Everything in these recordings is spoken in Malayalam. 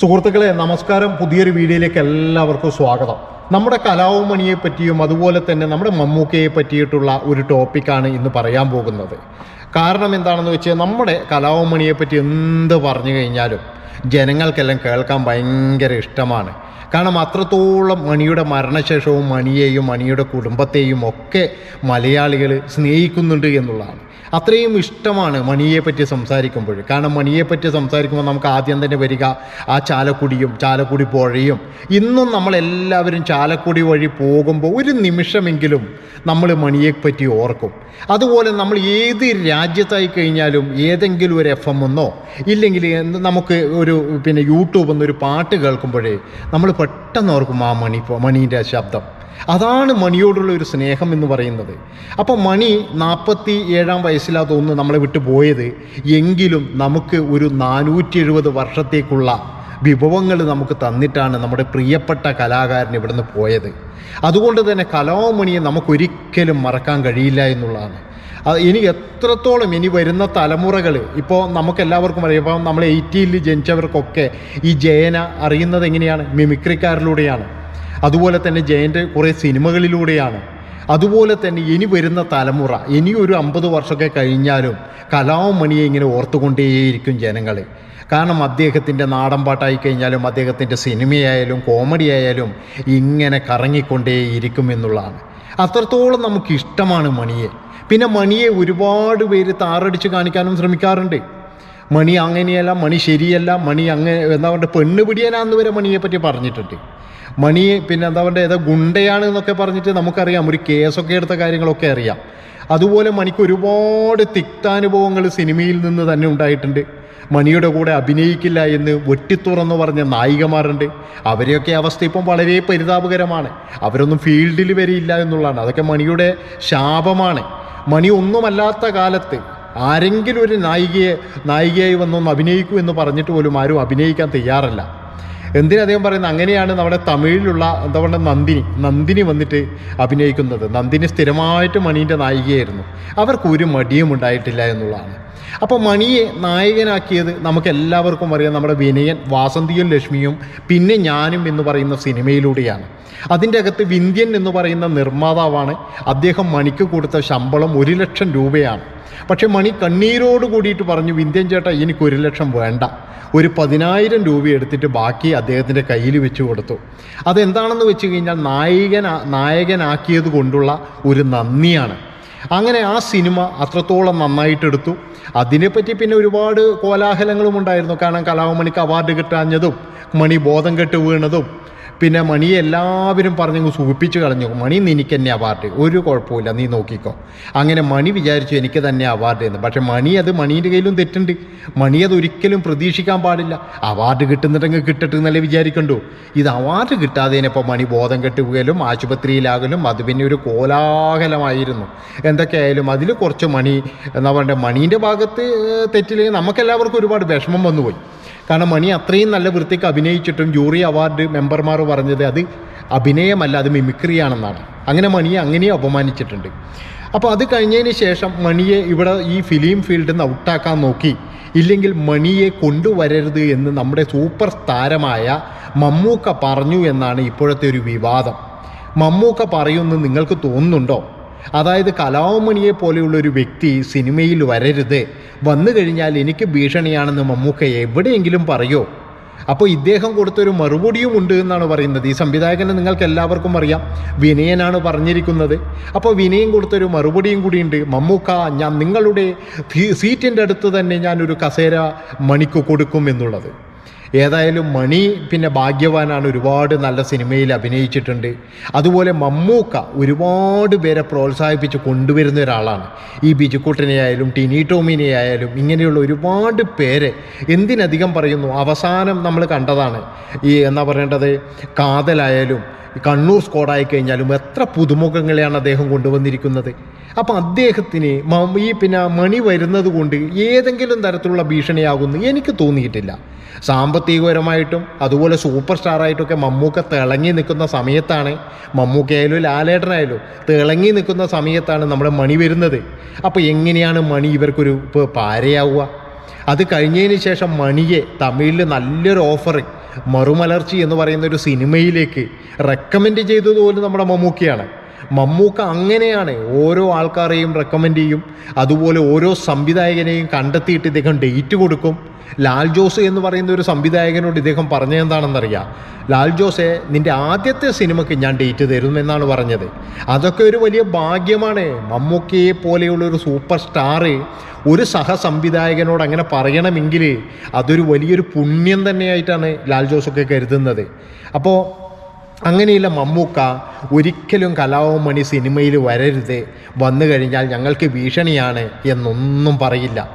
സുഹൃത്തുക്കളെ നമസ്കാരം. പുതിയൊരു വീഡിയോയിലേക്ക് എല്ലാവർക്കും സ്വാഗതം. നമ്മുടെ കലാവുമണിയെ പറ്റിയും അതുപോലെ തന്നെ നമ്മുടെ മമ്മൂക്കയെ പറ്റിയിട്ടുള്ള ഒരു ടോപ്പിക്കാണ് ഇന്ന് പറയാൻ പോകുന്നത്. കാരണം എന്താണെന്ന് വെച്ചാൽ നമ്മുടെ കലാവുമണിയെ പറ്റി എന്ത് പറഞ്ഞു കഴിഞ്ഞാലും ജനങ്ങൾക്കെല്ലാം കേൾക്കാൻ ഭയങ്കര ഇഷ്ടമാണ്. കാരണം അത്രത്തോളം മണിയുടെ മരണശേഷവും മണിയെയും മണിയുടെ കുടുംബത്തെയും ഒക്കെ മലയാളികൾ സ്നേഹിക്കുന്നുണ്ട് എന്നുള്ളതാണ്. അത്രയും ഇഷ്ടമാണ് മണിയെ പറ്റി സംസാരിക്കുമ്പോൾ. കാരണം മണിയെ പറ്റി സംസാരിക്കുമ്പോൾ നമുക്ക് ആദ്യം തന്നെ വരിക ആ ചാലക്കുടിയും ചാലക്കുടി പുഴയും. ഇന്നും നമ്മളെല്ലാവരും ചാലക്കുടി വഴി പോകുമ്പോൾ ഒരു നിമിഷമെങ്കിലും നമ്മൾ മണിയെപ്പറ്റി ഓർക്കും. അതുപോലെ നമ്മൾ ഏത് രാജ്യത്തായി കഴിഞ്ഞാലും ഏതെങ്കിലും ഒരു എഫ് എം എന്നോ ഇല്ലെങ്കിൽ നമുക്ക് ഒരു പിന്നെ യൂട്യൂബ് എന്നൊരു പാട്ട് കേൾക്കുമ്പോഴേ നമ്മൾ പെട്ടെന്ന് ഓർക്കും ആ മണി മണീന്റെ ശബ്ദം. അതാണ് മണിയോടുള്ള ഒരു സ്നേഹം എന്ന് പറയുന്നത്. അപ്പോൾ മണി നാൽപ്പത്തി ഏഴാം വയസ്സിലാ തോന്നുന്നു നമ്മളെ വിട്ടു പോയത്. എങ്കിലും നമുക്ക് ഒരു നാനൂറ്റി എഴുപത് വർഷത്തേക്കുള്ള വിഭവങ്ങൾ നമുക്ക് തന്നിട്ടാണ് നമ്മുടെ പ്രിയപ്പെട്ട കലാകാരൻ ഇവിടുന്ന് പോയത്. അതുകൊണ്ട് തന്നെ കലാമണിയെ നമുക്കൊരിക്കലും മറക്കാൻ കഴിയില്ല എന്നുള്ളതാണ്. അത് ഇനി എത്രത്തോളം ഇനി വരുന്ന തലമുറകൾ ഇപ്പോൾ നമുക്കെല്ലാവർക്കും അറിയാം ഇപ്പം നമ്മൾ എയ്റ്റിയിൽ ജനിച്ചവർക്കൊക്കെ ഈ ജയന അറിയുന്നത് എങ്ങനെയാണ്? മിമിക്രിക്കാരിലൂടെയാണ്. അതുപോലെ തന്നെ ജയന്റെ കുറേ സിനിമകളിലൂടെയാണ്. അതുപോലെ തന്നെ ഇനി വരുന്ന തലമുറ ഇനി ഒരു അമ്പത് വർഷമൊക്കെ കഴിഞ്ഞാലും കലാമണിയെ ഇങ്ങനെ ഓർത്തുകൊണ്ടേയിരിക്കും ജനങ്ങൾ കാരണം അദ്ദേഹത്തിന്റെ നാടൻ പാട്ടായി കഴിഞ്ഞാലും അദ്ദേഹത്തിന്റെ സിനിമയായാലും കോമഡി ആയാലും ഇങ്ങനെ കറങ്ങിക്കൊണ്ടേയിരിക്കും എന്നുള്ളതാണ്. അത്രത്തോളം നമുക്ക് ഇഷ്ടമാണ് മണിയെ. പിന്നെ മണിയെ ഒരുപാട് പേര് താറടിച്ച് കാണിക്കാനും ശ്രമിക്കാറുണ്ട്. മണി അങ്ങനെയല്ല മണി ശരിയല്ല മണി അങ്ങനെ എന്താ പറയുക പെണ്ണ് പിടിയനാന്ന് വരെ മണിയെ പറ്റി പറഞ്ഞിട്ടുണ്ട്. മണിയെ പിന്നെ എന്താ പറയുക ഏതോ ഗുണ്ടയാണ് എന്നൊക്കെ പറഞ്ഞിട്ട് നമുക്കറിയാം ഒരു കേസൊക്കെ എടുത്ത കാര്യങ്ങളൊക്കെ അറിയാം. അതുപോലെ മണിക്ക് ഒരുപാട് തിക്താനുഭവങ്ങൾ സിനിമയിൽ നിന്ന് തന്നെ ഉണ്ടായിട്ടുണ്ട്. മണിയുടെ കൂടെ അഭിനയിക്കില്ല എന്ന് വെട്ടിത്തുറന്ന് പറഞ്ഞ നായികമാരുണ്ട്. അവരെയൊക്കെ അവസ്ഥ ഇപ്പം വളരെ പരിതാപകരമാണ്. അവരൊന്നും ഫീൽഡിൽ വരെയില്ല എന്നുള്ളതാണ്. അതൊക്കെ മണിയുടെ ശാപമാണ്. മണി ഒന്നുമല്ലാത്ത കാലത്ത് ആരെങ്കിലും ഒരു നായികയെ നായികയായി വന്നൊന്ന് അഭിനയിക്കൂ എന്ന് പറഞ്ഞിട്ട് പോലും ആരും അഭിനയിക്കാൻ തയ്യാറല്ല. എന്തിനാ അദ്ദേഹം പറയുന്നത്? അങ്ങനെയാണ് നമ്മുടെ തമിഴിലുള്ള എന്താ പറയുക നന്ദിനി. നന്ദിനി വന്നിട്ട് അഭിനയിക്കുന്നത്. നന്ദിനി സ്ഥിരമായിട്ട് മണീന്റെ നായികയായിരുന്നു. അവർക്ക് ഒരു മടിയും ഉണ്ടായിട്ടില്ല എന്നുള്ളതാണ്. അപ്പോൾ മണിയെ നായകനാക്കിയത് നമുക്കെല്ലാവർക്കും അറിയാം നമ്മുടെ വിനയൻ വാസന്തിയും ലക്ഷ്മിയും പിന്നെ ഞാനും എന്ന് പറയുന്ന സിനിമയിലൂടെയാണ്. അതിന്റെ അകത്ത് വിന്ധ്യൻ എന്ന് പറയുന്ന നിർമ്മാതാവാണ്. അദ്ദേഹം മണിക്ക് കൊടുത്ത ശമ്പളം ഒരു ലക്ഷം രൂപയാണ്. പക്ഷേ മണി കണ്ണീരോട് കൂടിയിട്ട് പറഞ്ഞു വിന്ധ്യൻ ചേട്ടാ എനിക്ക് ഒരു ലക്ഷം വേണ്ട. ഒരു പതിനായിരം രൂപ എടുത്തിട്ട് ബാക്കി അദ്ദേഹത്തിന്റെ കയ്യിൽ വെച്ച് കൊടുത്തു. അതെന്താണെന്ന് വെച്ച് കഴിഞ്ഞാൽ നായകൻ നായകനാക്കിയത് കൊണ്ടുള്ള ഒരു നന്ദിയാണ്. അങ്ങനെ ആ സിനിമ അത്രത്തോളം നന്നായിട്ടെടുത്തു അതിനെപ്പറ്റി പിന്നെ ഒരുപാട് കോലാഹലങ്ങളും ഉണ്ടായിരുന്നു. കാരണം കലാമണിക്ക് അവാർഡ് കിട്ടാഞ്ഞതും മണി ബോധം കെട്ട് വീണതും പിന്നെ മണിയെ എല്ലാവരും പറഞ്ഞങ്ങ് സൂപ്പിച്ച് കളഞ്ഞു. മണി നിനക്ക് തന്നെ അവാർഡ്. ഒരു കുഴപ്പമില്ല നീ നോക്കിക്കോ. അങ്ങനെ മണി വിചാരിച്ചു എനിക്ക് തന്നെ അവാർഡ് എന്ന്. പക്ഷെ മണി അത് മണീന്റെ കയ്യിലും തെറ്റുണ്ട്. മണി അത് ഒരിക്കലും പ്രതീക്ഷിക്കാൻ പാടില്ല. അവാർഡ് കിട്ടുന്നുണ്ടെങ്കിൽ കിട്ടട്ടെ എന്നല്ലേ വിചാരിക്കണ്ടു. ഇത് അവാർഡ് കിട്ടാതെനിപ്പോൾ മണി ബോധം കെട്ടുകയിലും ആശുപത്രിയിലാകലും അത് പിന്നെ ഒരു കോലാഹലമായിരുന്നു. എന്തൊക്കെയായാലും അതിൽ കുറച്ച് മണി എന്താ പറയുക മണീന്റെ ഭാഗത്ത് തെറ്റില്ലെങ്കിൽ നമുക്കെല്ലാവർക്കും ഒരുപാട് വിഷമം വന്നുപോയി. കാരണം മണി അത്രയും നല്ല വൃത്തിക്ക് അഭിനയിച്ചിട്ടും ജൂറി അവാർഡ് മെമ്പർമാർ പറഞ്ഞത് അത് അഭിനയമല്ല അത് മിമിക്രിയാണെന്നാണ്. അങ്ങനെ മണിയെ അങ്ങനെയും അപമാനിച്ചിട്ടുണ്ട്. അപ്പോൾ അത് കഴിഞ്ഞതിന് ശേഷം മണിയെ ഇവിടെ ഈ ഫിലിം ഫീൽഡിൽ നിന്ന് ഔട്ടാക്കാൻ നോക്കി. ഇല്ലെങ്കിൽ മണിയെ കൊണ്ടുവരരുത് എന്ന് നമ്മുടെ സൂപ്പർ താരമായ മമ്മൂക്ക പറഞ്ഞു എന്നാണ് ഇപ്പോഴത്തെ ഒരു വിവാദം. മമ്മൂക്ക പറയുമെന്ന് നിങ്ങൾക്ക് തോന്നുന്നുണ്ടോ? അതായത് കലാമണിയെ പോലെയുള്ള ഒരു വ്യക്തി സിനിമയിൽ വരരുത്. വന്നു കഴിഞ്ഞാൽ എനിക്ക് ഭീഷണിയാണെന്ന് മമ്മൂക്ക എവിടെയെങ്കിലും പറയോ? അപ്പോൾ ഇദ്ദേഹം കൊടുത്തൊരു മറുപടിയും ഉണ്ട് എന്നാണ് പറയുന്നത്. ഈ സംവിധായകനെ നിങ്ങൾക്ക് എല്ലാവർക്കും അറിയാം. വിനയനാണ് പറഞ്ഞിരിക്കുന്നത്. അപ്പോൾ വിനയൻ കൊടുത്തൊരു മറുപടിയും കൂടിയുണ്ട് മമ്മൂക്ക ഞാൻ നിങ്ങളുടെ സീറ്റിന്റെ അടുത്ത് തന്നെ ഞാനൊരു കസേര മണിക്ക് കൊടുക്കും എന്നുള്ളത്. ഏതായാലും മണി പിന്നെ ഭാഗ്യവാനാണ് ഒരുപാട് നല്ല സിനിമയിൽ അഭിനയിച്ചിട്ടുണ്ട്. അതുപോലെ മമ്മൂക്ക ഒരുപാട് പേരെ പ്രോത്സാഹിപ്പിച്ച് കൊണ്ടുവരുന്ന ഒരാളാണ്. ഈ ബിജുക്കുട്ടനെ ആയാലും ടിനി ടോമിനെ ആയാലും ഇങ്ങനെയുള്ള ഒരുപാട് പേരെ എന്തിനധികം പറയുന്നു? അവസാനം നമ്മൾ കണ്ടതാണ്. ഈ എന്നാ പറയേണ്ടത്? കാതലായാലും കണ്ണൂർ സ്കോഡായി കഴിഞ്ഞാലും എത്ര പുതുമുഖങ്ങളെയാണ് അദ്ദേഹം കൊണ്ടുവന്നിരിക്കുന്നത്. അപ്പം അദ്ദേഹത്തിന് ഈ പിന്നെ മണി വരുന്നത് കൊണ്ട് ഏതെങ്കിലും തരത്തിലുള്ള ഭീഷണിയാകുമെന്ന് എനിക്ക് തോന്നിയിട്ടില്ല. സാമ്പത്തികപരമായിട്ടും അതുപോലെ സൂപ്പർ സ്റ്റാറായിട്ടൊക്കെ മമ്മൂക്ക തിളങ്ങി നിൽക്കുന്ന സമയത്താണ് മമ്മൂക്കയായാലും ലാലേട്ടനായാലും തിളങ്ങി നിൽക്കുന്ന സമയത്താണ് നമ്മുടെ മണി വരുന്നത്. അപ്പോൾ എങ്ങനെയാണ് മണി ഇവർക്കൊരു ഇപ്പോൾ പാരയാവുക? അത് കഴിഞ്ഞതിന് ശേഷം മണിയെ തമിഴിൽ നല്ലൊരു ഓഫർ മറുമലർച്ചി എന്ന് പറയുന്ന ഒരു സിനിമയിലേക്ക് റെക്കമെൻഡ് ചെയ്തതുപോലും നമ്മുടെ മമ്മൂക്കയാണ്. മമ്മൂക്ക അങ്ങനെയാണ് ഓരോ ആൾക്കാരെയും റെക്കമെൻഡ് ചെയ്യും. അതുപോലെ ഓരോ സംവിധായകനെയും കണ്ടെത്തിയിട്ട് ഇദ്ദേഹം ഡേറ്റ് കൊടുക്കും. ലാൽ ജോസ് എന്ന് പറയുന്ന ഒരു സംവിധായകനോട് ഇദ്ദേഹം പറഞ്ഞതെന്താണെന്നറിയാം ലാൽ ജോസെ നിന്റെ ആദ്യത്തെ സിനിമയ്ക്ക് ഞാൻ ഡേറ്റ് തരും എന്നാണ് പറഞ്ഞത്. അതൊക്കെ ഒരു വലിയ ഭാഗ്യമാണ്. മമ്മൂക്കയെ പോലെയുള്ള ഒരു സൂപ്പർ സ്റ്റാർ ഒരു സഹസംവിധായകനോട് അങ്ങനെ പറയണമെങ്കിൽ അതൊരു വലിയൊരു പുണ്യം തന്നെയായിട്ടാണ് ലാൽ ജോസൊക്കെ കരുതുന്നത്. അപ്പോൾ അങ്ങനെയുള്ള മമ്മൂക്ക ഒരിക്കലും കലാഭവൻ സിനിമയിൽ വരരുത്. വന്നു കഴിഞ്ഞാൽ ഞങ്ങൾക്ക് ഭീഷണിയാണ് എന്നൊന്നും പറയില്ല.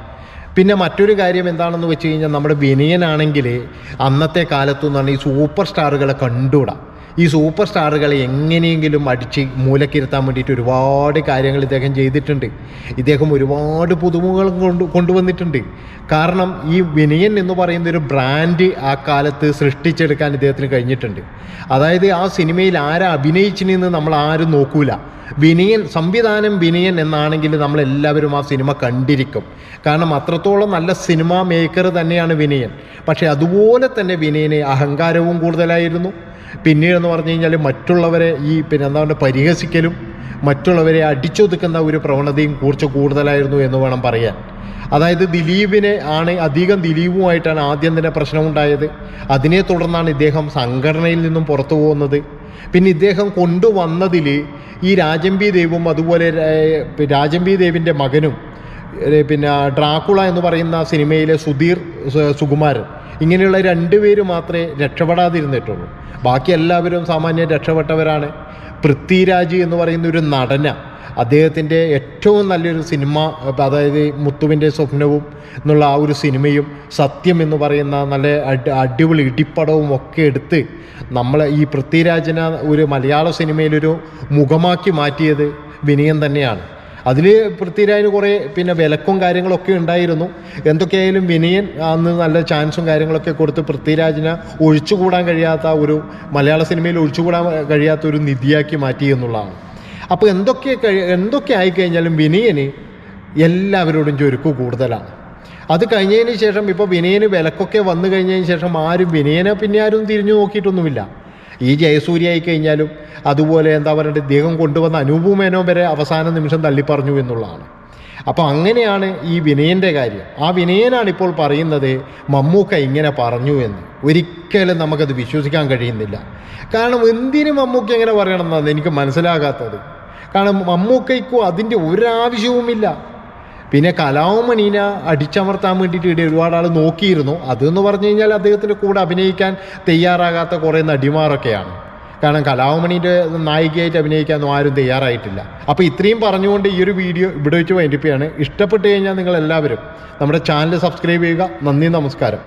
പിന്നെ മറ്റൊരു കാര്യം എന്താണെന്ന് വെച്ച് കഴിഞ്ഞാൽ നമ്മുടെ വിനയനാണെങ്കിൽ അന്നത്തെ കാലത്തു നിന്നാണ് ഈ സൂപ്പർ സ്റ്റാറുകളെ കണ്ടുകൂടാ. ഈ സൂപ്പർ സ്റ്റാറുകളെ എങ്ങനെയെങ്കിലും അടിച്ച് മൂലക്കിരുത്താൻ വേണ്ടിയിട്ട് ഒരുപാട് കാര്യങ്ങൾ ഇദ്ദേഹം ചെയ്തിട്ടുണ്ട്. ഇദ്ദേഹം ഒരുപാട് പുതുമുകൾ കൊണ്ട് കൊണ്ടുവന്നിട്ടുണ്ട്. കാരണം ഈ വിനയൻ എന്ന് പറയുന്ന ഒരു ബ്രാൻഡ് ആ കാലത്ത് സൃഷ്ടിച്ചെടുക്കാൻ ഇദ്ദേഹത്തിന് കഴിഞ്ഞിട്ടുണ്ട്. അതായത് ആ സിനിമയിൽ ആരാ അഭിനയിച്ചിനെന്ന് നമ്മൾ ആരും നോക്കൂല. വിനയൻ സംവിധാനം വിനയൻ എന്നാണെങ്കിൽ നമ്മളെല്ലാവരും ആ സിനിമ കണ്ടിരിക്കും. കാരണം അത്രത്തോളം നല്ല സിനിമാ മേക്കർ തന്നെയാണ് വിനയൻ. പക്ഷേ അതുപോലെ തന്നെ വിനയന് അഹങ്കാരവും കൂടുതലായിരുന്നു. പിന്നീടെന്ന് പറഞ്ഞു കഴിഞ്ഞാൽ മറ്റുള്ളവരെ ഈ പിന്നെ എന്താ പറയുക പരിഹസിക്കലും മറ്റുള്ളവരെ അടിച്ചൊതുക്കുന്ന ഒരു പ്രവണതയും കുറച്ച് കൂടുതലായിരുന്നു എന്ന് വേണം പറയാൻ. അതായത് ദിലീപിനെ ആണ് അധികം ദിലീപുമായിട്ടാണ് ആദ്യം തന്നെ പ്രശ്നമുണ്ടായത്. അതിനെ തുടർന്നാണ് ഇദ്ദേഹം സംഘടനയിൽ നിന്നും പുറത്തു പോകുന്നത്. പിന്നെ ഇദ്ദേഹം കൊണ്ടുവന്നതിൽ ഈ രാജംബി ദേവും അതുപോലെ രാജംബി ദേവിന്റെ മകനും പിന്നെ ഡ്രാക്കുള എന്ന് പറയുന്ന സിനിമയിലെ സുധീർ സുകുമാരൻ. ഇങ്ങനെയുള്ള രണ്ടുപേര് മാത്രമേ രക്ഷപ്പെടാതിരുന്നിട്ടുള്ളൂ. ബാക്കി എല്ലാവരും സാമാന്യം രക്ഷപ്പെട്ടവരാണ്. പൃഥ്വിരാജ് എന്ന് പറയുന്ന ഒരു നടന അദ്ദേഹത്തിന്റെ ഏറ്റവും നല്ലൊരു സിനിമ അതായത് മുത്തുവിന്റെ സ്വപ്നവും എന്നുള്ള ആ ഒരു സിനിമയും സത്യം എന്ന് പറയുന്ന നല്ല അടി അടിപൊളി ഇടിപ്പടവും ഒക്കെ എടുത്ത് നമ്മൾ ഈ പൃഥ്വിരാജിനെ ഒരു മലയാള സിനിമയിലൊരു മുഖമാക്കി മാറ്റിയത് വിനയം തന്നെയാണ്. അതിൽ പൃഥ്വിരാജിന് കുറേ പിന്നെ വിലക്കും കാര്യങ്ങളൊക്കെ ഉണ്ടായിരുന്നു. എന്തൊക്കെയായാലും വിനയൻ അന്ന് നല്ല ചാൻസും കാര്യങ്ങളൊക്കെ കൊടുത്ത് പൃഥ്വിരാജിനെ ഒഴിച്ചുകൂടാൻ കഴിയാത്ത ഒരു മലയാള സിനിമയിൽ ഒഴിച്ചുകൂടാൻ കഴിയാത്ത ഒരു നിധിയാക്കി മാറ്റി എന്നുള്ളതാണ്. അപ്പോൾ എന്തൊക്കെ കഴി- എന്തൊക്കെ ആയിക്കഴിഞ്ഞാലും വിനയന് എല്ലാവരോടും ചുരുക്കു കൂടുതലാണ്. അത് കഴിഞ്ഞതിന് ശേഷം ഇപ്പോൾ വിനയന് വിലക്കൊക്കെ വന്നു കഴിഞ്ഞതിന് ശേഷം ആരും വിനയനെ പിന്നെ ആരും തിരിഞ്ഞു നോക്കിയിട്ടൊന്നുമില്ല. ഈ ജയസൂര്യ കഴിഞ്ഞാലും അതുപോലെ എന്താ പറയുക ഇദ്ദേഹം കൊണ്ടുവന്ന അനുഭവമേനോ വരെ അവസാന നിമിഷം തള്ളിപ്പറഞ്ഞു എന്നുള്ളതാണ്. അപ്പോൾ അങ്ങനെയാണ് ഈ വിനയന്റെ കാര്യം. ആ വിനയനാണ് ഇപ്പോൾ പറയുന്നത് മമ്മൂക്ക ഇങ്ങനെ പറഞ്ഞു എന്ന്. ഒരിക്കലും നമുക്കത് വിശ്വസിക്കാൻ കഴിയുന്നില്ല. കാരണം എന്തിനു മമ്മൂക്ക എങ്ങനെ പറയണം എന്നാണ് എനിക്ക് മനസ്സിലാകാത്തത്. കാരണം മമ്മൂക്കയ്ക്കും അതിന്റെ ഒരാവശ്യവുമില്ല. പിന്നെ കലാമണീനെ അടിച്ചമർത്താൻ വേണ്ടിയിട്ട് ഇവിടെ ഒരുപാട് ആൾ നോക്കിയിരുന്നു. അതെന്ന് പറഞ്ഞു കഴിഞ്ഞാൽ അദ്ദേഹത്തിന്റെ കൂടെ അഭിനയിക്കാൻ തയ്യാറാകാത്ത കുറേ നടിമാരൊക്കെയാണ്. കാരണം കലാമണീന്റെ നായികയായിട്ട് അഭിനയിക്കാനൊന്നും ആരും തയ്യാറായിട്ടില്ല. അപ്പോൾ ഇത്രയും പറഞ്ഞുകൊണ്ട് ഈ ഒരു വീഡിയോ ഇവിടെ വെച്ച് വൈൻഡിപ്പിയാണ് ഇഷ്ടപ്പെട്ട് കഴിഞ്ഞാൽ നിങ്ങൾ എല്ലാവരും നമ്മുടെ ചാനൽ സബ്സ്ക്രൈബ് ചെയ്യുക. നന്ദി നമസ്കാരം.